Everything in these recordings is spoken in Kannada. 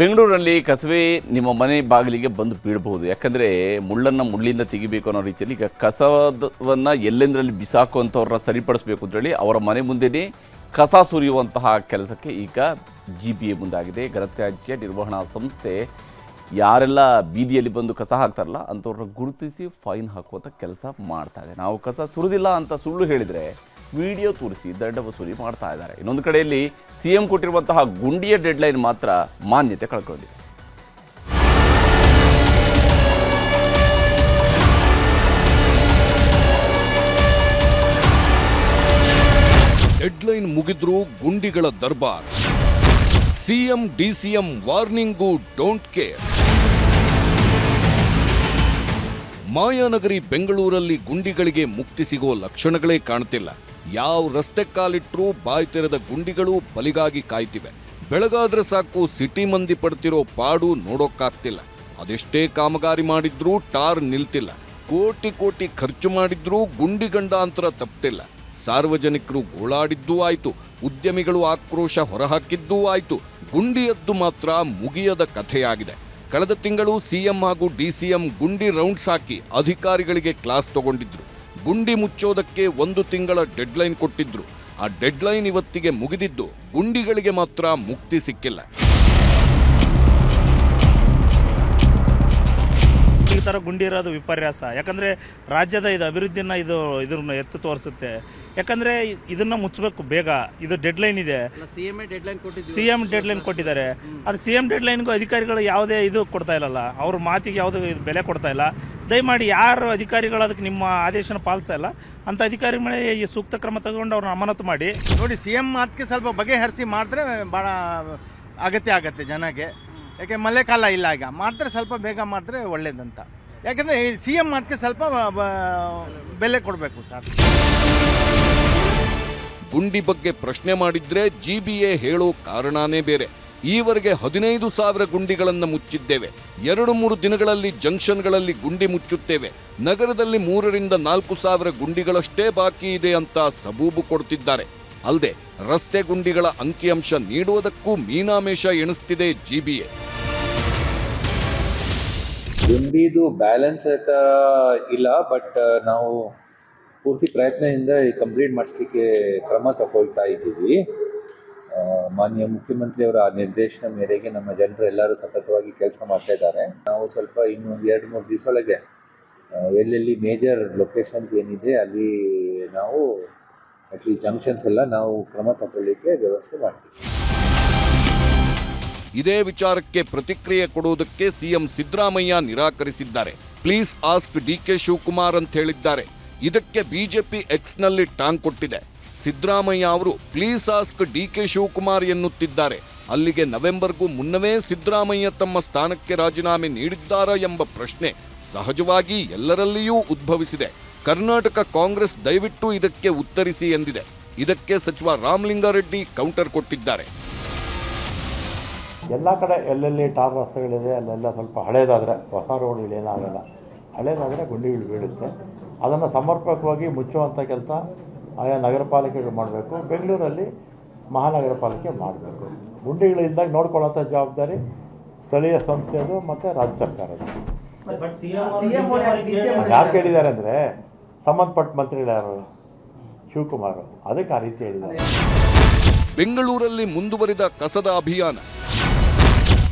ಬೆಂಗಳೂರಲ್ಲಿ ಕಸವೆ ನಿಮ್ಮ ಮನೆ ಬಾಗಿಲಿಗೆ ಬಂದು ಬೀಳಬಹುದು. ಯಾಕಂದರೆ ಮುಳ್ಳನ್ನು ಮುಳ್ಳಿಂದ ತೆಗಿಬೇಕು ಅನ್ನೋ ರೀತಿಯಲ್ಲಿ ಈಗ ಕಸವನ್ನು ಎಲ್ಲೆಂದರಲ್ಲಿ ಬಿಸಾಕುವಂಥವ್ರನ್ನ ಸರಿಪಡಿಸಬೇಕು ಅಂತೇಳಿ ಅವರ ಮನೆ ಮುಂದೆಯೇ ಕಸ ಸುರಿಯುವಂತಹ ಕೆಲಸಕ್ಕೆ ಈಗ ಜಿ ಬಿ ಎ ಮುಂದಾಗಿದೆ. ಘನತ್ಯಾಜ್ಯ ನಿರ್ವಹಣಾ ಸಂಸ್ಥೆ ಯಾರೆಲ್ಲ ಬೀದಿಯಲ್ಲಿ ಬಂದು ಕಸ ಹಾಕ್ತಾರಲ್ಲ ಅಂಥವ್ರನ್ನ ಗುರುತಿಸಿ ಫೈನ್ ಹಾಕುವಂಥ ಕೆಲಸ ಮಾಡ್ತಾ ಇದೆ. ನಾವು ಕಸ ಸುರಿದಿಲ್ಲ ಅಂತ ಸುಳ್ಳು ಹೇಳಿದರೆ ವಿಡಿಯೋ ತೋರಿಸಿ ದಂಡ ವಸೂಲಿ ಮಾಡ್ತಾ ಇದ್ದಾರೆ. ಇನ್ನೊಂದು ಕಡೆಯಲ್ಲಿ ಸಿಎಂ ಕೊಟ್ಟಿರುವಂತಹ ಗುಂಡಿಯ ಡೆಡ್ಲೈನ್ ಮಾತ್ರ ಮಾನ್ಯತೆ ಕಳ್ಕೊಂಡಿದೆ. ಡೆಡ್ಲೈನ್ ಮುಗಿದ್ರೂ ಗುಂಡಿಗಳ ದರ್ಬಾರ್. CM, DCM warning don't care. ಮಾಯಾನಗರಿ ಬೆಂಗಳೂರಲ್ಲಿ ಗುಂಡಿಗಳಿಗೆ ಮುಕ್ತಿ ಸಿಗೋ ಲಕ್ಷಣಗಳೇ ಕಾಣ್ತಿಲ್ಲ. ಯಾವ ರಸ್ತೆ ಕಾಲಿಟ್ರೂ ಬಾಯಿ ತೆರೆದ ಗುಂಡಿಗಳು ಬಲಿಗಾಗಿ ಕಾಯ್ತಿವೆ. ಬೆಳಗಾದ್ರೆ ಸಾಕು ಸಿಟಿ ಮಂದಿ ಪಡ್ತಿರೋ ಪಾಡು ನೋಡೋಕ್ಕಾಗ್ತಿಲ್ಲ. ಅದೆಷ್ಟೇ ಕಾಮಗಾರಿ ಮಾಡಿದ್ರೂ ಟಾರ್ ನಿಲ್ತಿಲ್ಲ. ಕೋಟಿ ಕೋಟಿ ಖರ್ಚು ಮಾಡಿದ್ರೂ ಗುಂಡಿ ಗಂಡಾಂತರ ತಪ್ತಿಲ್ಲ. ಸಾರ್ವಜನಿಕರು ಗೋಳಾಡಿದ್ದೂ ಆಯಿತು, ಉದ್ಯಮಿಗಳು ಆಕ್ರೋಶ ಹೊರಹಾಕಿದ್ದೂ ಆಯಿತು ಗುಂಡಿಯದ್ದು ಮಾತ್ರ ಮುಗಿಯದ ಕಥೆಯಾಗಿದೆ. ಕಳೆದ ತಿಂಗಳು ಸಿಎಂ ಹಾಗೂ ಡಿಸಿಎಂ ಗುಂಡಿ ರೌಂಡ್ಸ್ ಹಾಕಿ ಅಧಿಕಾರಿಗಳಿಗೆ ಕ್ಲಾಸ್ ತಗೊಂಡಿದ್ರು. ಗುಂಡಿ ಮುಚ್ಚೋದಕ್ಕೆ ಒಂದು ತಿಂಗಳ ಡೆಡ್ಲೈನ್ ಕೊಟ್ಟಿದ್ರು. ಆ ಡೆಡ್ಲೈನ್ ಇವತ್ತಿಗೆ ಮುಗಿದಿದ್ದು ಗುಂಡಿಗಳಿಗೆ ಮಾತ್ರ ಮುಕ್ತಿ ಸಿಕ್ಕಿಲ್ಲ. ಈ ಥರ ಗುಂಡಿ ಇರೋದು ವಿಪರ್ಯಾಸ. ಯಾಕಂದರೆ ರಾಜ್ಯದ ಇದು ಅಭಿವೃದ್ಧಿನ ಇದು ಇದ್ರನ್ನ ಎತ್ತು ತೋರಿಸುತ್ತೆ. ಯಾಕಂದರೆ ಇದನ್ನು ಮುಚ್ಚಬೇಕು ಬೇಗ. ಇದು ಡೆಡ್ಲೈನ್ ಇದೆ. ಸಿಎಂ ಡೆಡ್ಲೈನ್ ಕೊಟ್ಟಿದ್ವಿ ಸಿ ಎಂ ಡೆಡ್ಲೈನ್ ಕೊಟ್ಟಿದ್ದಾರೆ. ಅದು ಸಿ ಎಂ ಡೆಡ್ಲೈನ್ಗೂ ಅಧಿಕಾರಿಗಳು ಯಾವುದೇ ಇದು ಕೊಡ್ತಾ ಇಲ್ಲಲ್ಲ. ಅವ್ರ ಮಾತಿಗೆ ಯಾವುದೇ ಇದು ಬೆಲೆ ಕೊಡ್ತಾ ಇಲ್ಲ. ದಯಮಾಡಿ ಯಾರು ಅಧಿಕಾರಿಗಳು ಅದಕ್ಕೆ ನಿಮ್ಮ ಆದೇಶನ ಪಾಲಿಸ್ತಾ ಇಲ್ಲ. ಅಂತ ಅಧಿಕಾರಿ ಮೇಲೆ ಈ ಸೂಕ್ತ ಕ್ರಮ ತಗೊಂಡು ಅವ್ರನ್ನ ಅಮಾನತು ಮಾಡಿ. ನೋಡಿ ಸಿ ಎಂ ಮಾತಿಗೆ ಸ್ವಲ್ಪ ಬಗೆಹರಿಸಿ ಮಾಡಿದ್ರೆ ಭಾಳ ಅಗತ್ಯ ಆಗತ್ತೆ ಜನಕ್ಕೆ ಯಾಕೆ ಮಳೆಕಾಲ ಇಲ್ಲ ಈಗ? ಮಾಡಿದ್ರೆ ಸ್ವಲ್ಪ ಬೇಗ ಮಾಡಿದ್ರೆ ಒಳ್ಳೇದಂತ. ಯಾಕೆಂದರೆ ಸಿ ಎಂ ಅದಕ್ಕೆ ಸ್ವಲ್ಪ ಬ- ಬ- ಬೆಲೆ ಕೊಡಬೇಕು ಸರ್. ಗುಂಡಿ ಬಗ್ಗೆ ಪ್ರಶ್ನೆ ಮಾಡಿದ್ರೆ ಎ ಹೇಳೋ ಕಾರಣನೇ ಬೇರೆ. ಈವರೆಗೆ ಹದಿನೈದು ಸಾವಿರ ಗುಂಡಿಗಳನ್ನು ಮುಚ್ಚಿದ್ದೇವೆ. ಎರಡು ಮೂರು ದಿನಗಳಲ್ಲಿ ಜಂಕ್ಷನ್ಗಳಲ್ಲಿ ಗುಂಡಿ ಮುಚ್ಚುತ್ತೇವೆ. ನಗರದಲ್ಲಿ ಮೂರರಿಂದ ನಾಲ್ಕು ಸಾವಿರ ಗುಂಡಿಗಳಷ್ಟೇ ಬಾಕಿ ಇದೆ ಅಂತ ಸಬೂಬು ಕೊಡ್ತಿದ್ದಾರೆ. ಅಲ್ಲದೆ ರಸ್ತೆ ಗುಂಡಿಗಳ ಅಂಕಿಅಂಶ ನೀಡುವುದಕ್ಕೂ ಮೀನಾಮೇಷ ಎಣಿಸ್ತಿದೆ ಜಿಬಿಎ ಗುಂಡಿದು ಬ್ಯಾಲೆನ್ಸ್ ಆಯ್ತಾ ಇಲ್ಲ ಬಟ್ ನಾವು ಪೂರ್ತಿ ಪ್ರಯತ್ನದಿಂದ ಕಂಪ್ಲೀಟ್ ಮಾಡಿಸ್ಲಿಕ್ಕೆ ಕ್ರಮ ತಗೊಳ್ತಾ ಇದ್ದೀವಿ. ಮಾನ್ಯ ಮುಖ್ಯಮಂತ್ರಿಯವರ ಆ ನಿರ್ದೇಶನ ಮೇರೆಗೆ ನಮ್ಮ ಜನರು ಎಲ್ಲರೂ ಸತತವಾಗಿ ಕೆಲಸ ಮಾಡ್ತಾ ಇದ್ದಾರೆ. ನಾವು ಸ್ವಲ್ಪ ಇನ್ನೊಂದು ಎರಡು ಮೂರು ದಿವಸ ಒಳಗೆ ಎಲ್ಲೆಲ್ಲಿ ಮೇಜರ್ ಲೊಕೇಶನ್ಸ್ ಏನಿದೆ ಅಲ್ಲಿ ನಾವು ಅಟ್ಲೀಸ್ಟ್ ಜಂಕ್ಷನ್ಸ್ ಎಲ್ಲ ನಾವು ಕ್ರಮ ತಗೊಳ್ಳಿಕ್ಕೆ ವ್ಯವಸ್ಥೆ ಮಾಡ್ತೀವಿ. ಇದೇ ವಿಚಾರಕ್ಕೆ ಪ್ರತಿಕ್ರಿಯೆ ಕೊಡುವುದಕ್ಕೆ ಸಿಎಂ ಸಿದ್ದರಾಮಯ್ಯ ನಿರಾಕರಿಸಿದ್ದಾರೆ. Please ask D K Shivakumar ಅಂತ ಹೇಳಿದ್ದಾರೆ. ಇದಕ್ಕೆ ಬಿಜೆಪಿ ಎಕ್ಸ್ನಲ್ಲಿ ಟಾಂಗ್ ಕೊಟ್ಟಿದೆ. ಸಿದ್ದರಾಮಯ್ಯ ಅವರು please ask D K Shivakumar ಎನ್ನುತ್ತಿದ್ದಾರೆ. ಅಲ್ಲಿಗೆ ನವೆಂಬರ್ಗೂ ಮುನ್ನವೇ ಸಿದ್ದರಾಮಯ್ಯ ತಮ್ಮ ಸ್ಥಾನಕ್ಕೆ ರಾಜೀನಾಮೆ ನೀಡಿದ್ದಾರಾ ಎಂಬ ಪ್ರಶ್ನೆ ಸಹಜವಾಗಿ ಎಲ್ಲರಲ್ಲಿಯೂ ಉದ್ಭವಿಸಿದೆ. ಕರ್ನಾಟಕ ಕಾಂಗ್ರೆಸ್ ದಯವಿಟ್ಟು ಇದಕ್ಕೆ ಉತ್ತರಿಸಿ ಎಂದಿದೆ. ಇದಕ್ಕೆ ಸಚಿವ ರಾಮಲಿಂಗಾರೆಡ್ಡಿ ಕೌಂಟರ್ ಕೊಟ್ಟಿದ್ದಾರೆ. ಎಲ್ಲ ಕಡೆ ಎಲ್ಲೆಲ್ಲಿ ಟಾರ್ ರಸ್ತೆಗಳಿದೆ ಅಲ್ಲೆಲ್ಲ ಸ್ವಲ್ಪ ಹಳೇದಾದರೆ ಹೊಸ ರೋಡ್ಗಳು ಏನಾಗಲ್ಲ. ಹಳೇದಾದರೆ ಗುಂಡಿಗಳು ಬೀಳುತ್ತೆ. ಅದನ್ನು ಸಮರ್ಪಕವಾಗಿ ಮುಚ್ಚುವಂಥ ಕೆಲಸ ಆಯಾ ನಗರ ಪಾಲಿಕೆಗಳು ಮಾಡಬೇಕು. ಬೆಂಗಳೂರಲ್ಲಿ ಮಹಾನಗರ ಪಾಲಿಕೆ ಮಾಡಬೇಕು. ಗುಂಡಿಗಳು ಇಲ್ದಾಗ ನೋಡ್ಕೊಳ್ಳೋಂಥ ಜವಾಬ್ದಾರಿ ಸ್ಥಳೀಯ ಸಂಸ್ಥೆದು ಮತ್ತು ರಾಜ್ಯ ಸರ್ಕಾರದ್ದು. ಯಾರು ಕೇಳಿದ್ದಾರೆ ಅಂದರೆ ಸಂಬಂಧಪಟ್ಟ ಮಂತ್ರಿಗಳು ಯಾರು? ಶಿವಕುಮಾರ್ ಅದಕ್ಕೆ ಆ ರೀತಿ ಹೇಳಿದ್ದಾರೆ. ಬೆಂಗಳೂರಲ್ಲಿ ಮುಂದುವರಿದ ಕಸದ ಅಭಿಯಾನ.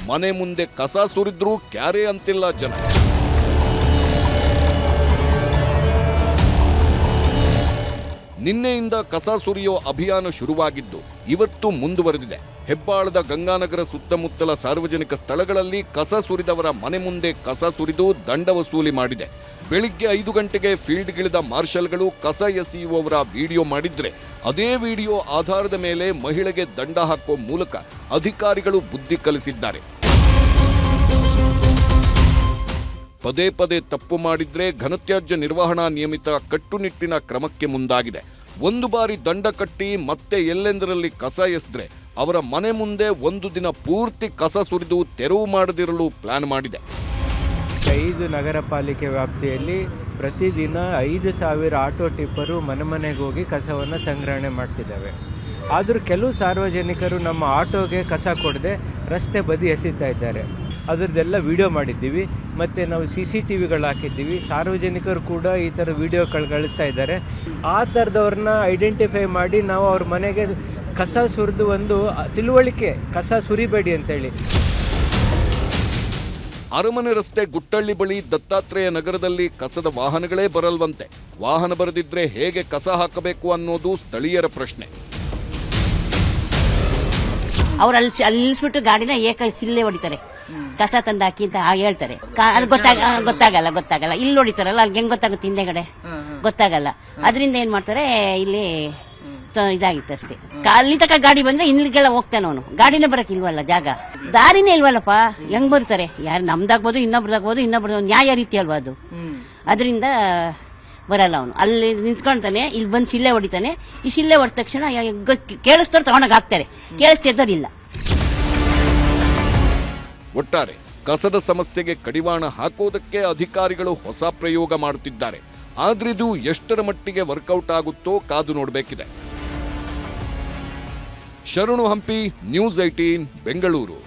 ಮನೆ ಮುಂದೆ ಕಸ ಸುರಿದ್ರೂ ಕ್ಯಾರೆ ಅಂತಿಲ್ಲ ಜನ. ನಿನ್ನೆಯಿಂದ ಕಸ ಸುರಿಯೋ ಅಭಿಯಾನ ಶುರುವಾಗಿದ್ದು ಇವತ್ತು ಮುಂದುವರೆದಿದೆ. ಹೆಬ್ಬಾಳದ ಗಂಗಾನಗರ ಸುತ್ತಮುತ್ತಲ ಸಾರ್ವಜನಿಕ ಸ್ಥಳಗಳಲ್ಲಿ ಕಸ ಸುರಿದವರ ಮನೆ ಮುಂದೆ ಕಸ ಸುರಿದು ದಂಡ ವಸೂಲಿ ಮಾಡಿದೆ. ಬೆಳಿಗ್ಗೆ ಐದು ಗಂಟೆಗೆ ಫೀಲ್ಡ್ಗಿಳಿದ ಮಾರ್ಷಲ್ಗಳು ಕಸ ಎಸೆಯುವವರ ವಿಡಿಯೋ ಮಾಡಿದ್ರೆ ಅದೇ ವಿಡಿಯೋ ಆಧಾರದ ಮೇಲೆ ಮಹಿಳೆಗೆ ದಂಡ ಹಾಕುವ ಮೂಲಕ ಅಧಿಕಾರಿಗಳು ಬುದ್ಧಿ ಕಲಿಸಿದ್ದಾರೆ. ಪದೇ ಪದೇ ತಪ್ಪು ಮಾಡಿದ್ರೆ ಘನತ್ಯಾಜ್ಯ ನಿರ್ವಹಣಾ ನಿಯಮಿತ ಕಟ್ಟುನಿಟ್ಟಿನ ಕ್ರಮಕ್ಕೆ ಮುಂದಾಗಿದೆ. ಒಂದು ಬಾರಿ ದಂಡ ಕಟ್ಟಿ ಮತ್ತೆ ಎಲ್ಲೆಂದರಲ್ಲಿ ಕಸ ಎಸೆದ್ರೆ ಅವರ ಮನೆ ಮುಂದೆ ಒಂದು ದಿನ ಪೂರ್ತಿ ಕಸ ಸುರಿದು ತೆರವು ಮಾಡದಿರಲು ಪ್ಲಾನ್ ಮಾಡಿದೆ. ಐದು ನಗರ ಪಾಲಿಕೆ ವ್ಯಾಪ್ತಿಯಲ್ಲಿ ಪ್ರತಿದಿನ ಐದು ಸಾವಿರ ಆಟೋ ಟಿಪ್ಪರು ಮನೆ ಮನೆಗೆ ಹೋಗಿ ಕಸವನ್ನು ಸಂಗ್ರಹಣೆ ಮಾಡ್ತಿದ್ದಾವೆ. ಆದರೂ ಕೆಲವು ಸಾರ್ವಜನಿಕರು ನಮ್ಮ ಆಟೋಗೆ ಕಸ ಕೊಡದೆ ರಸ್ತೆ ಬದಿ ಎಸೀತಾ ಇದ್ದಾರೆ. ಅದರದ್ದೆಲ್ಲ ವಿಡಿಯೋ ಮಾಡಿದ್ದೀವಿ. ಮತ್ತು ನಾವು ಸಿ ಸಿ ಟಿ ವಿಗಳು ಹಾಕಿದ್ದೀವಿ. ಸಾರ್ವಜನಿಕರು ಕೂಡ ಈ ಥರ ವಿಡಿಯೋಗಳು ಕಳಿಸ್ತಾ ಇದ್ದಾರೆ. ಆ ಥರದವ್ರನ್ನ ಐಡೆಂಟಿಫೈ ಮಾಡಿ ನಾವು ಅವ್ರ ಮನೆಗೆ ಕಸ ಸುರಿದು ಒಂದು ತಿಳುವಳಿಕೆ ಕಸ ಸುರಿಬೇಡಿ ಅಂತೇಳಿ. ಅರಮನೆ ರಸ್ತೆ ಗುಟ್ಟಳ್ಳಿ ಬಳಿ ದತ್ತಾತ್ರೇಯ ನಗರದಲ್ಲಿ ಕಸದ ವಾಹನಗಳೇ ಬರಲ್ವಂತೆ. ವಾಹನ ಬರೆದಿದ್ರೆ ಹೇಗೆ ಕಸ ಹಾಕಬೇಕು ಅನ್ನೋದು ಸ್ಥಳೀಯರ ಪ್ರಶ್ನೆ. ಅವ್ರು ಅಲ್ಲಿ ಅಲ್ಲಿ ನಿಲ್ಲಿಸ್ಬಿಟ್ಟು ಗಾಡಿನ ಏಕ ಸಿಲ್ಲೆ ಹೊಡಿತಾರೆ. ಕಸ ತಂದು ಹಾಕಿ ಅಂತ ಹಾಗೆ ಹೇಳ್ತಾರೆ. ಕಾ- ಅದು ಗೊತ್ತಾಗ ಆ, ಗೊತ್ತಾಗಲ್ಲ ಗೊತ್ತಾಗಲ್ಲ. ಇಲ್ಲಿ ನೋಡಿತಾರಲ್ಲ ಅಲ್ಲಿ ಹೆಂಗ್ ಗೊತ್ತಾಗುತ್ತೆ ಹಿಂದೆಗಡೆ ಗೊತ್ತಾಗಲ್ಲ. ಅದರಿಂದ ಏನ್ ಮಾಡ್ತಾರೆ ಇಲ್ಲಿ ತ- ಇದಾಗಿತ್ತು ಅಷ್ಟೇ. ಕಾ- ಅಲ್ಲಿ ತನಕ ಗಾಡಿ ಬಂದ್ರೆ ಇಲ್ಲಿಗೆಲ್ಲ ಹೋಗ್ತಾನೆ ಅವನು. ಗಾಡಿನೇ ಬರಕ್ ಇಲ್ವಲ್ಲ ಜಾಗ? ದಾರಿನೇ ಇಲ್ವಲ್ಲಪ್ಪ? ಹೆಂಗ್ ಬರ್ತಾರೆ ಯಾರು ನಮ್ದಾಗ್ಬೋದು ಇನ್ನೊಬ್ರದಾಗ್ಬೋದು ಇನ್ನೊಬ್ರದ್ದು ನ್ಯಾಯ ರೀತಿ ಅಲ್ವಾ ಅದು? ಅದರಿಂದ ಬರಲ್ಲ ಅವನು. ಅಲ್ಲಿ ನಿಂತ್ಕೊಳ್ತಾನೆ ಇಲ್ಲಿ ಬಂದು ಶಿಲ್ಲೆ ಹೊಡಿತಾನೆ. ಈ ಶಿಲ್ಲೆ ಹೊಡೆದ ತಕ್ಷಣ ಕೇಳಿಸ್ತವ್ರು ತಗೊಂಡಾಗ ಹಾಕ್ತಾರೆ. ಕೇಳಿಸ್ತಿದ್ದವ್ರಿಲ್ಲ ಒಟ್ಟಾರೆ ಕಸದ ಸಮಸ್ಯೆಗೆ ಕಡಿವಾಣ ಹಾಕೋದಕ್ಕೆ ಅಧಿಕಾರಿಗಳು ಹೊಸ ಪ್ರಯೋಗ ಮಾಡುತ್ತಿದ್ದಾರೆ. ಆದ್ರಿದು ಎಷ್ಟರ ಮಟ್ಟಿಗೆ ವರ್ಕೌಟ್ ಆಗುತ್ತೋ ಕಾದು ನೋಡಬೇಕಿದೆ. ಶರಣು ಹಂಪಿ ನ್ಯೂಸ್ ಐಟೀನ್ ಬೆಂಗಳೂರು.